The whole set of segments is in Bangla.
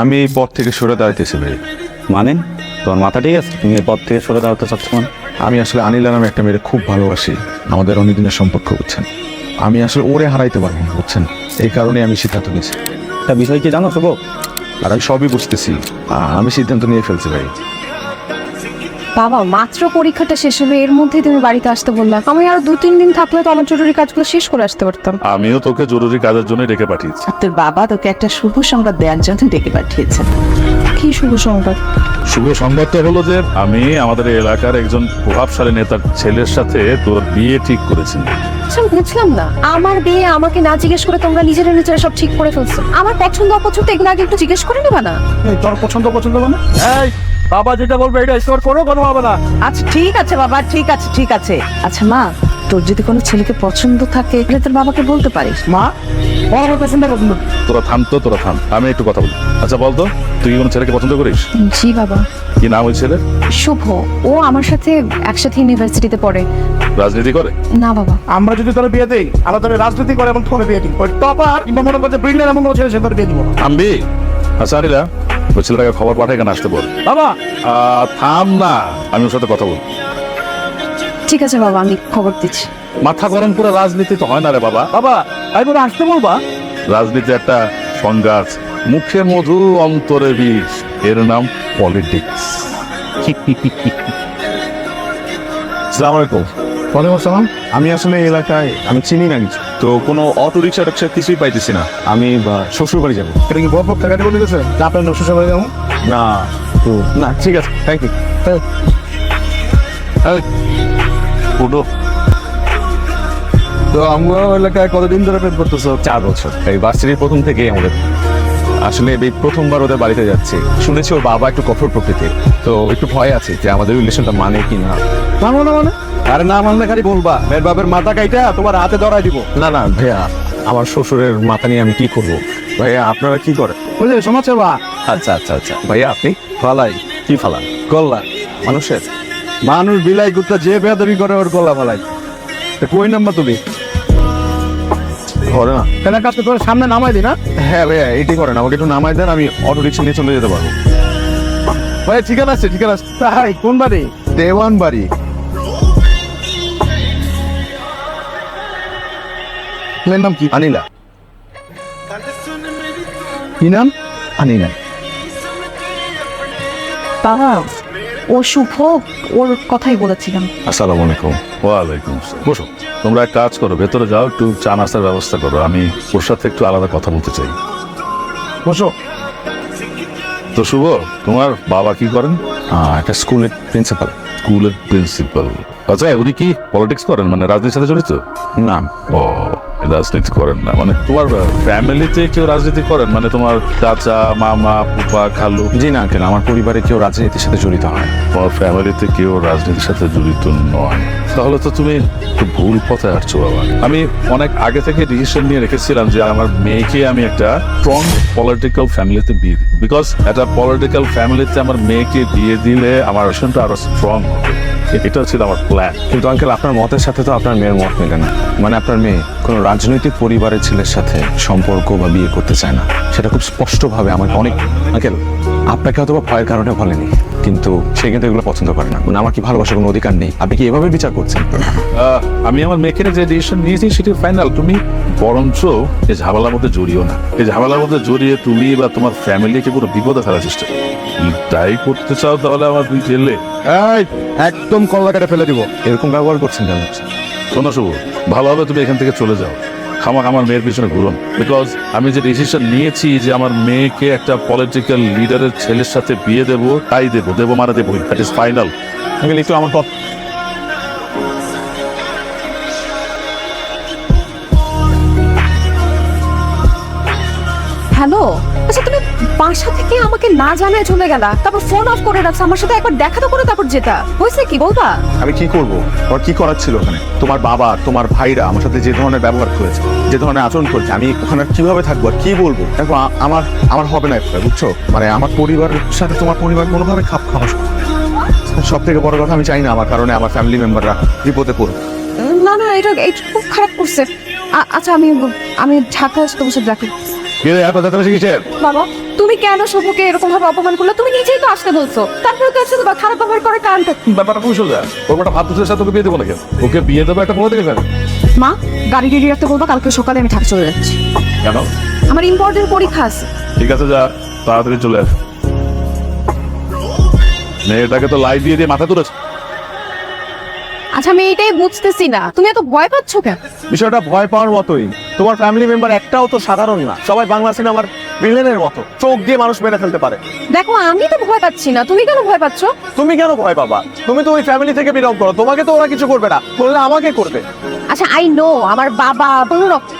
আমি এই পথ থেকে সরে দাঁড়াইতেছি ভাই। মানে? তোমার মাথা ঠিক আছে? তুমি এই পথ থেকে সরে দাঁড়াতে চাচ্ছ মানে? আমি আসলে আনিলা নামে একটা মেয়ের খুব ভালোবাসি। আমাদের অনেকদিনের সম্পর্ক বুঝছেন? আমি আসলে ওরে হারাইতে পারব না বুঝছেন? এই কারণে আমি সিদ্ধান্ত নিয়েছি। একটা বিষয় কি জানো শুভ? আর আমি সবই বুঝতেছি। আমি সিদ্ধান্ত নিয়ে ফেলছি ভাই। বাবা মাত্র পরীক্ষাটা শেষ হলো এর মধ্যেই তুমি বাড়িতে আসতে বললাম আমি আরও দু তিন দিন থাকলে তো আমার জরুরি কাজগুলো শেষ করে আসতে পারতাম। আমিও তোকে জরুরি কাজের জন্য ডেকে পাঠিয়েছি। তোর বাবা তোকে একটা শুভ সংবাদ দেওয়ার জন্য ডেকে পাঠিয়েছে। কি শুভ সংবাদ? শুভ সংবাদটা হলো যে আমি আমাদের এলাকার একজন প্রভাবশালী নেতার ছেলের সাথে তোর বিয়ে ঠিক করেছি। আচ্ছা, বুঝলাম না। আমার বিয়ে আমাকে না জিজ্ঞেস করে তোমরা নিজেরা নিজেরা সব ঠিক করে ফেলছো। আমার পছন্দ অপছন্দ এগুলো আগে একটু জিজ্ঞেস করে নেবা না? তোর পছন্দ পছন্দ মানে? এই বাবা যেটা বলবে এটা স্টোর করো কোনো হবে না। আচ্ছা ঠিক আছে বাবা ঠিক আছে ঠিক আছে। আচ্ছা মা তোর যদি কোনো ছেলেকে পছন্দ থাকে তাহলে তোর বাবাকে বলতে পারিস। মা বড় পছন্দ পছন্দ তোরা থাম তো তোরা থাম। আমি একটু কথা বলি। আচ্ছা বলতো তুই কি কোনো ছেলেকে পছন্দ করিস? জি বাবা। কি নাম ওই ছেলে শুভ। ও আমার সাথে একসাথে ইউনিভার্সিটিতে পড়ে। রাজনীতি করে? না বাবা। আমরা যদি তোর বিয়ে দেই আলাদা করে রাজনীতি করে এবং তোর বিয়ে দিই। ওই টপার কিংবা মনে করছে ব্রিলিয়ান এমন কোনো ছেলে সে তোর বিয়ে দিব থামবি? আচ্ছা ওই ছেলেটাকে খবর পাঠায় কেন আসতে বল। বাবা! থাম না আমি ওর সাথে কথা বল ঠিক আছে বাবা আমি খবর দিচ্ছি। মাথা গরম করে রাজনীতি তো হয় না রে বাবা। বাবা আমি বলে আসতে বলবা? রাজনীতি একটা সংঘাত মুখে মধু অন্তরে বিষ। এর নাম পলিটিক্স। সালাম আলাইকুম ওয়ালাইকুম আসসালাম। আমি আসলে এলাকায় আমি চিনি না কিছু। তো কোনো অটো রিক্সা টিক্সা কিছুই পাইতেছি না। আমি শ্বশুর বাড়ি যাব। এটা কি বড় টাকা বলে দিয়েছে যা আপনার সবাই যাব। না তো না ঠিক আছে থ্যাংক ইউ পুরো তো আমরা এলাকায় কতদিন ধরে প্রেম করতেছো? চার বছর। এই ভার্সিটির প্রথম থেকেই আমাদের। আসলে এই প্রথমবার ওদের বাড়িতে যাচ্ছি। শুনেছি ওর বাবা একটু কঠোর প্রকৃতির। তো একটু ভয় আছে যে আমাদের রিলেশনটা মানে কি না। মানো না মানে? আরে না মানলে খালি বলবা। মেয়ের বাপের মাথা কাইটা তোমার হাতে ধরাই দিব। না না ভাইয়া আমার শ্বশুরের মাথা নিয়ে আমি কি করব? ভাইয়া আপনারা কি করেন? বুঝলে সমাজ সেবা। আচ্ছা আচ্ছা আচ্ছা। ভাইয়া আপনি? ফালাই। কি ফালান? গল্লা। মানুষের? মানুষ বিলাই গুত্তা যে বেয়াদবি করে ওর গলা ফালাই। কই নাম্বার তুমি? ঘরে না। কেন কাজটা তোর সামনে নামাই দি না? হ্যাঁ ভাইয়া এটাই করেন। আমাকে একটু নামাই দেন আমি অটো রিক্সা নিয়ে চলে যেতে পারব। ভাই ঠিকানা আছে ঠিকানা আছে। তাই কোন বাড়ি? দেওয়ান বাড়ি মেয়ের নাম কি? আনিলা। কি নাম? আনিলা। বাবা ও শুভ ওর কথাই বলেছিলাম। আসসালামু আলাইকুম। ওয়ালাইকুম আসসালাম। বসো তোমরা এক কাজ করো ভেতরে যাও একটু চা নাস্তার ব্যবস্থা করো। আমি ওর সাথে একটু আলাদা কথা বলতে চাই। বসো। তো শুভ তোমার বাবা কি করেন? একটা স্কুলের প্রিন্সিপাল। স্কুলের প্রিন্সিপাল। আচ্ছা উনি কি পলিটিক্স করেন? মানে রাজনীতির সাথে জড়িত? না। ও রাজনীতি করেন না মানে তোমার ফ্যামিলিতে কেউ রাজনীতি করেন? মানে তোমার চাচা মামা ফুপা খালু? জি না আঙ্কেল আমার পরিবারে কেউ রাজনীতির সাথে জড়িত হয় তোমার ফ্যামিলিতে কেউ রাজনীতির সাথে জড়িত নয়। তাহলে তো তুমি ভুল পথে হাঁটছো বাবা। আমি অনেক আগে থেকে ডিসিশন নিয়ে রেখেছিলাম যে আমার মেয়েকে আমি একটা স্ট্রং পলিটিক্যাল ফ্যামিলিতে বিয়ে দিই বিকজ একটা পলিটিক্যাল ফ্যামিলিতে আমার মেয়েকে বিয়ে দিলে আমার রেশনটা আরও স্ট্রং হবে। এটা ছিল আমার প্ল্যান কিন্তু আঙ্কেল আপনার মতের সাথে তো আপনার মেয়ের মত মেলে না। মানে আপনার মেয়ে কোনো রাজনৈতিক পরিবারের ছেলের সাথে সম্পর্ক বা বিয়ে করতে চায় না। সেটা খুব স্পষ্টভাবে আমাকে অনেক আঙ্কেল আপনাকে হয়তো বা ভয়ের কারণে বলেনি কিন্তু সে কিন্তু এগুলো পছন্দ করে না। মানে আমার কি ভালোবাসার কোনো অধিকার নেই? আপনি কি এভাবে বিচার করছেন? আহ, আমি আমার মেয়েকে যে ডিসিশন নিয়েছি সেটি ফাইনাল তুমি বরঞ্চ এই ঝামেলার মধ্যে জড়িও না। এই ঝামেলার মধ্যে জড়িয়ে তুমি বা তোমার ফ্যামিলিকে পুরো বিপদে ফেলার চেষ্টা তুমি তাই করতে চাও তাহলে আমার দুই ছেলে। একদম কল্লা কেটে ফেলে দিব। এরকম ব্যবহার করছেন কেন? শোনো শুভ ভালো হবে তুমি এখান থেকে চলে যাও। খামাক আমার মেয়ের পিছনে ঘুরুন। বিকজ আমি যে ডিসিশন নিয়েছি যে আমার মেয়েকে একটা পলিটিক্যাল লিডারের ছেলের সাথে বিয়ে দেব তাই দেব দেবো মারা দেবো দ্যাট ইজ ফাইনাল একটু আমার কথা হ্যালো? আচ্ছা তুমি বাসা থেকে আমাকে না জানায় চলে গেলা। তারপর ফোন অফ করে রাখছো আমার সাথে একবার দেখা তো করে তারপর যেটা হয়েছে কি বলবা? আমি কি করব? ওর কি করার ছিল ওখানে? তোমার বাবা তোমার ভাইরা আমার সাথে যে ধরনের ব্যবহার করেছে যে ধরনের আচরণ করেছে আমি ওখানে কীভাবে থাকব আর কি বলব? দেখো আমার আমার হবে না এটা বুঝছ? মানে আমার পরিবারের সাথে তোমার পরিবার কোনোভাবে খাপ খাওয়া সব থেকে বড় কথা আমি চাই না আমার কারণে আমার ফ্যামিলি মেম্বাররা বিপদে পড়ুক। না না এটা এটা খুব খারাপ করছে। আচ্ছা আমি আমি ঢাকা তোমার সাথে দেখা করছি। এত যাত্রা শিখেছেন বাবা তুমি কেন শুভকে এরকম ভাবে অপমান করলে? তুমি নিজেই তো আসতে বলছো। তারপরে তো খারাপ ব্যবহার করার কারণটা কি? ব্যাপারটা খুব সোজা। ওর একটা ভাত দুধের সাথে ওকে বিয়ে দেবো ওকে বিয়ে দেবো একটা বলে দেখে মা গাড়ি রেডি রাখতে বলবা কালকে সকালে আমি ঢাকা চলে যাচ্ছি। কেন? আমার ইম্পর্টেন্ট পরীক্ষা আছে। ঠিক আছে যা তাড়াতাড়ি চলে আস মেয়েটাকে তো লাইট দিয়ে দিয়ে মাথা তুলেছে। আচ্ছা আমি এটাই বুঝতেছি না। তুমি এত ভয় পাচ্ছ কেন? বিষয়টা ভয় পাওয়ার মতোই। তোমার ফ্যামিলি মেম্বার একটাও তো সাধারণ না। সবাই বাংলা সিনেমার ভিলেনের মতো। চোখ দিয়ে মানুষ মেরে ফেলতে পারে। দেখো আমি তো ভয় পাচ্ছি না। তুমি কেন ভয় পাচ্ছ? তুমি কেন ভয় পাবা? তুমি তো ওই ফ্যামিলি থেকে বিলং করো। তোমাকে তো ওরা কিছু করবে না। করলে আমাকে করবে। আচ্ছা আই নো আমার বাবা রকম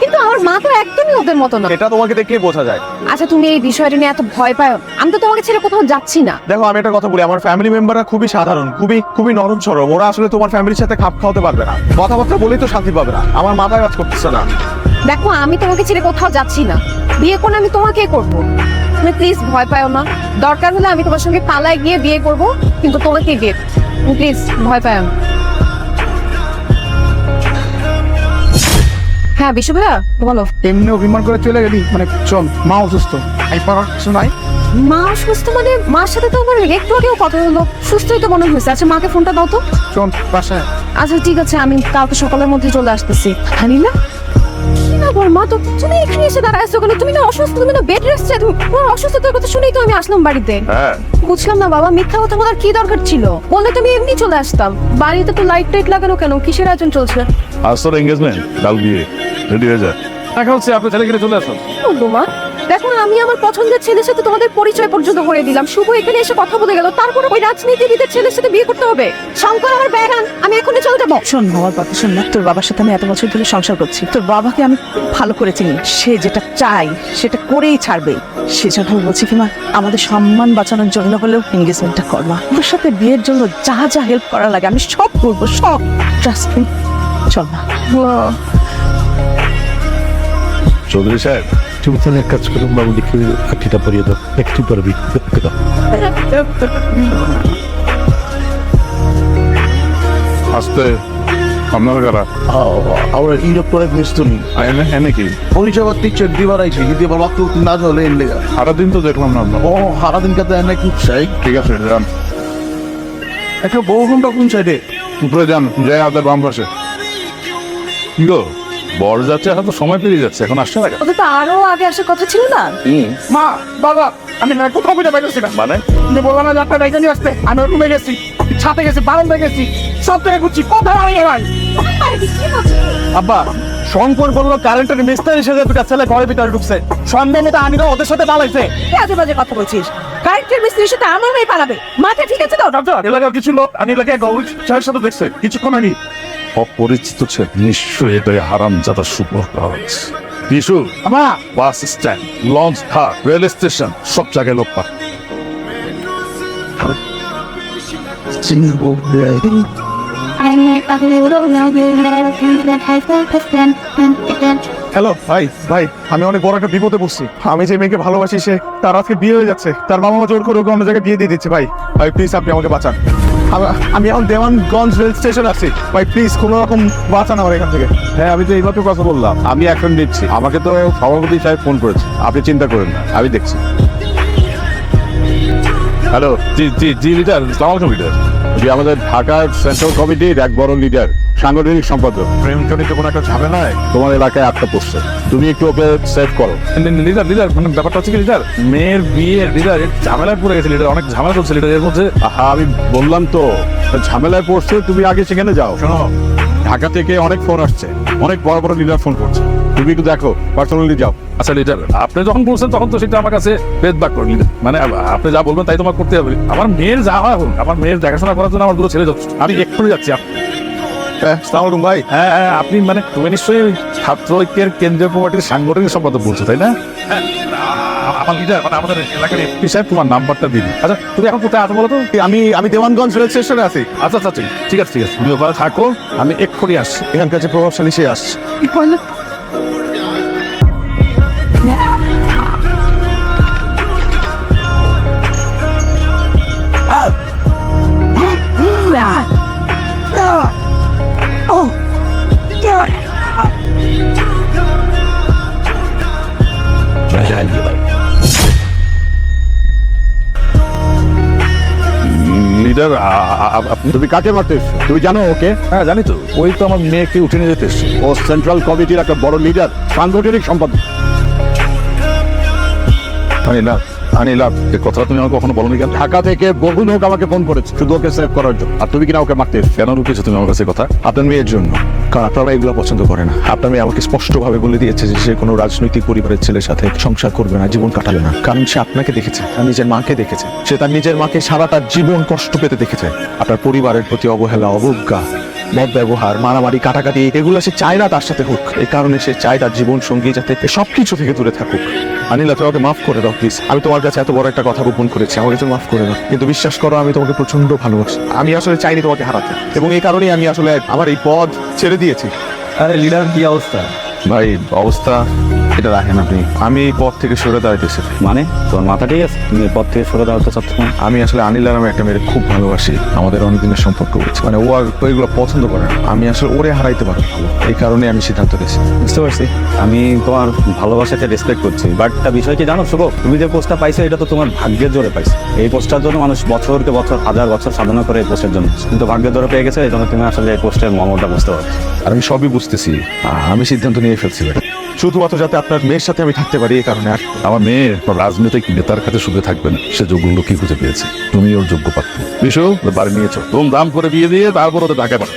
কিন্তু আমার মা তো একদমই ওদের মতো না। এটা তোমাকে দেখলেই বোঝা যায়। আচ্ছা তুমি এই বিষয়টা নিয়ে এত ভয় পাও আমি তো তোমাকে ছেড়ে কোথাও যাচ্ছি না। দেখো আমি একটা কথা বলি আমার ফ্যামিলি মেম্বাররা খুবই সাধারণ খুবই খুবই নরম সরম ওরা আসলে তোমার ফ্যামিলির সাথে খাপ খাওয়াতে পারবে না। কথাবার্তা বলেই তো শান্তি পাবে না। আমার মাথায় কাজ করতেছে না। দেখো আমি তোমাকে ছেড়ে কোথাও যাচ্ছি না। বিয়ে করলে আমি তোমাকে করব। তুমি প্লিজ ভয় পাও না। দরকার হলে আমি তোমার সঙ্গে পালায় গিয়ে বিয়ে করব কিন্তু তোমাকে বিয়ে প্লিজ ভয় পাও না। হ্যাঁ বিশু ভাইয়া বলো। এমনি অভিমান করে চলে গেলি? মানে চল মা অসুস্থ। এই পড়ার কিছু নাই? মা অসুস্থ মানে মার সাথে তো আমার একটু আগেও কথা হলো। সুস্থই তো মনে হয়েছে। আচ্ছা মাকে ফোনটা দাও তো। চল বাসায় আচ্ছা ঠিক আছে আমি কালকে সকালের মধ্যে চলে আসতেছি। হানি না মা তো তুমি এখানে এসে দাঁড়াইছো কেন? তুমি না অসুস্থ তুমি না বেড রেস্টে তুমি তোমার অসুস্থতার কথা শুনেই তো আমি আসলাম বাড়িতে। হ্যাঁ। বুঝলাম না বাবা মিথ্যা কথা বলার কি দরকার ছিল? বললে তুমি এমনি চলে আসতাম। বাড়িতে তো লাইট টাইট লাগানো কেন? কিসের আয়োজন চলছে? আজ তোর এঙ্গেজমেন্ট কাল বিয়ে। রেডি হয়ে যা। দেখা হচ্ছে আপনি ছেলে চলে আসুন। মা দেখো না, আমি আমার পছন্দের ছেলের সাথে তোমাদের পরিচয় পর্যন্ত করে দিলাম। শুভ এখানে এসে কথা বলে গেল। তারপরে ওই রাজনীতিবিদের ছেলের সাথে বিয়ে করতে হবে। শঙ্কর আমার ব্যাগান আমি এখনই চলে যাব। শোন আমার কথা শোন না। তোর বাবার সাথে আমি এত বছর ধরে সংসার করছি। তোর বাবাকে আমি ভালো করে চিনি। সে যেটা চাই সেটা করেই ছাড়বে। সেজন্য আমি বলছি কি মা আমাদের সম্মান বাঁচানোর জন্য হলেও এঙ্গেজমেন্টটা কর মা। ওর সাথে বিয়ের জন্য যা যা হেল্প করা লাগে আমি সব করব সব। ট্রাস্ট মি চল না চৌধুরী সাহেব তুমি তাহলে এক কাজ করো বাবুদিকে আটিটা পরিয়ে দাও একটু পারবি আসতে আপনার কারা? আমরা ইলেকট্রনিক মিস্ত্রি এনে এনে কি? পরিচয় টিচার দিবার আইছি যদি আবার বাক্য না চলে এর লেগা। সারাদিন তো দেখলাম না ও সারাদিন কাতে এনে খুব চাই ঠিক আছে যান। একটা বউ ঘণ্টা কোন সাইডে? উপরে যান জয় আপনার বাম পাশে। কি গো? বর যাচ্ছে এখন তো সময় পেরিয়ে যাচ্ছে এখন আসছে না কেন? ওদের তো আরও আগে আসার কথা ছিল না? মা বাবা আমি না কোথাও খুঁজে পাইতেছি না। মানে? তুমি বললাম না যাত্রা ডাইকে নিয়ে আসতে। আমি রুমে গেছি ছাতে গেছি বারান্দায় গেছি সব জায়গায় ঘুরছি কোথাও আমি ভাই আব্বা শঙ্কর বলল কারেন্টের মিস্ত্রি হিসেবে দুটা ছেলে ঘরের ভিতরে ঢুকছে। সন্ধ্যে মতো আমিরা ওদের সাথে পালাইছে। আজে বাজে কথা বলছিস। কারেন্টের মিস্ত্রির সাথে আমার মেয়ে পালাবে। মাথা ঠিক আছে তো? ডক্টর এলাকার কিছু লোক আমি এলাকায় গৌর সাথে দেখছে কিছুক্ষণ আগে অপরিচিত ছে নিশ্চয়ই এটাই হারাম যাতা সুপর বিশু আমা বাস স্ট্যান্ড লঞ্চ ঘাট রেল স্টেশন সব জায়গায় লোক পায়। হ্যালো ভাই ভাই, আমি অনেক বড় একটা বিপদে পড়ছি। আমি যে মেয়েকে ভালোবাসি, সে তার আজকে বিয়ে হয়ে যাচ্ছে। তার বাবা মা জোর করে ওকে অন্য জায়গায় বিয়ে দিয়ে দিচ্ছে, ভাই। ভাই প্লিজ আপনি আমাকে বাঁচান। আমি- এখন দেওয়ানগঞ্জ রেল স্টেশন আছি। ভাই প্লিজ কোনো রকম বাঁচান আমার এখান থেকে। হ্যাঁ আমি তো এইমাত্র কথা বললাম। আমি এখন দিচ্ছি আমাকে তো সভাপতি সাহেব ফোন করেছে। আপনি চিন্তা করেন না, আমি দেখছি। হ্যালো জি জি জি লিডার সালাম আলাইকুম লিডার। জি আমাদের ঢাকার সেন্ট্রাল কমিটির এক বড় লিডার সাংগঠনিক সম্পাদক। প্রেম প্রেমজনিত কোনো একটা ঝামেলায় তোমার এলাকায় আটকা পড়ছে তুমি একটু ওকে সেভ করো। লিডার লিডার মানে ব্যাপারটা হচ্ছে কি লিডার? মেয়ের বিয়ে লিডার ঝামেলায় পড়ে গেছে লিডার অনেক ঝামেলা চলছে লিডার এর মধ্যে। হ্যাঁ আমি বললাম তো ঝামেলায় পড়ছে তুমি আগে সেখানে যাও। শোনো। ঢাকা থেকে অনেক ফোন আসছে অনেক বড় বড় লিডার ফোন করছে। তুমি একটু দেখো পার্সোনালি যাও। আচ্ছা লিডার আপনি যখন বলছেন তখন তো সেটা আমার কাছে বেদ বাক করে লিডার মানে আপনি যা বলবেন তাই তোমার করতে হবে। আমার মেয়ের যা হয় হোক আমার মেয়ের দেখাশোনা করার জন্য আমার দুটো ছেলে যাচ্ছে আমি এক্ষুনি যাচ্ছি হ্যাঁ ভাই। হ্যাঁ হ্যাঁ আপনি মানে তুমি নিশ্চয়ই ছাত্র ঐক্যের কেন্দ্রীয় কমিটির সাংগঠনিক সম্পাদক বলছো তাই না? হ্যাঁ, আমার লিডার মানে আমাদের এলাকার এমপি সাহেব তোমার নাম্বারটা দিন। আচ্ছা তুমি এখন কোথায় আছো বলো তো? আমি আমি দেওয়ানগঞ্জ রেল স্টেশনে আছি। আচ্ছা আচ্ছা ঠিক ঠিক আছে ঠিক আছে। তুমি ওখানে থাকো আমি এক্ষুনি আসছি। এখানকার যে প্রভাবশালী সে আসছে। কি করল তুমি কাকে মারতে এসছো? তুমি জানো ওকে? হ্যাঁ জানি তো। ওই তো আমার মেয়েকে উঠে নিয়ে যেতে এসছে। ও সেন্ট্রাল কমিটির একটা বড় লিডার সাংগঠনিক সম্পাদক। কথা তুমি আমাকে কখনো বলনি কেন? ঢাকা থেকে বহু লোক আমাকে ফোন করেছে। শুধু ওকে সেভ করার জন্য। আর তুমি কিনা ওকে মারতে কেন লুকিয়েছো তুমি আমার কাছে কথা? আপনার মেয়ের জন্য। কারণ আপনারা এগুলো পছন্দ করে না। আপনার মেয়ে আমাকে স্পষ্টভাবে বলে দিয়েছে যে সে কোনো রাজনৈতিক পরিবারের ছেলের সাথে সংসার করবে না জীবন কাটাবে না। কারণ সে আপনাকে দেখেছে তার নিজের মাকে দেখেছে। সে তার নিজের মাকে সারা তার জীবন কষ্ট পেতে দেখেছে। আপনার পরিবারের প্রতি অবহেলা অবজ্ঞা মত ব্যবহার মারামারি কাটাকাটি এগুলো সে চায় না তার সাথে হোক। এই কারণে সে চায় তার জীবন সঙ্গী যাতে সব কিছু থেকে দূরে থাকুক। আনিলা তোমাকে মাফ করে দাও প্লিজ আমি তোমার কাছে এত বড় একটা কথা গোপন করেছি আমাকে তুমি মাফ করে দাও। কিন্তু বিশ্বাস করো আমি তোমাকে প্রচণ্ড ভালোবাসি। আমি আসলে চাইনি তোমাকে হারাতে। এবং এই কারণেই আমি আসলে আমার এই পদ ছেড়ে দিয়েছি। আরে লিডার কি অবস্থা? ভাই অবস্থা এটা রাখেন আপনি। আমি এই পথ থেকে সরে দাঁড়াইতেছি। মানে? তোর মাথা ঠিক আছে? তুমি এই পথ থেকে সরে দাঁড়াতে চাচ্ছ না আমি আসলে আনিলা নামে একটা মেয়ের খুব ভালোবাসি। আমাদের অনেকদিনের সম্পর্ক হচ্ছে মানে ও আর এগুলো পছন্দ করে না। আমি আসলে ওরে হারাইতে পারব না। এই কারণে আমি সিদ্ধান্ত নিয়েছি। বুঝতে পারছি। আমি তোমার ভালোবাসাতে রেসপেক্ট করছি। বাট একটা বিষয় কি জানো শুভ? তুমি যে পোস্টটা পাইছো এটা তো তোমার ভাগ্যের জোরে পাইছো। এই পোস্টটার জন্য মানুষ বছরকে বছর হাজার বছর সাধনা করে এই পোস্টের জন্য। কিন্তু ভাগ্যের জোরে পেয়ে গেছে এই জন্য তুমি আসলে এই পোস্টের মর্মটা বুঝতে পারছ। আর আমি সবই বুঝতেছি। আ- আমি সিদ্ধান্ত নিয়ে ফেলছি ভাই। শুধুমাত্র যাতে আপনার মেয়ের সাথে আমি থাকতে পারি এই কারণে আর আমার মেয়ে রাজনৈতিক নেতার কাছে শুধু থাকবে না সে যোগ্য লোকই খুঁজে পেয়েছে। তুমি ওর যোগ্য পাত্র বিশু বাড়ি নিয়েছ তোম দাম করে বিয়ে দিয়ে তারপর ওদের টাকা পাঠাও।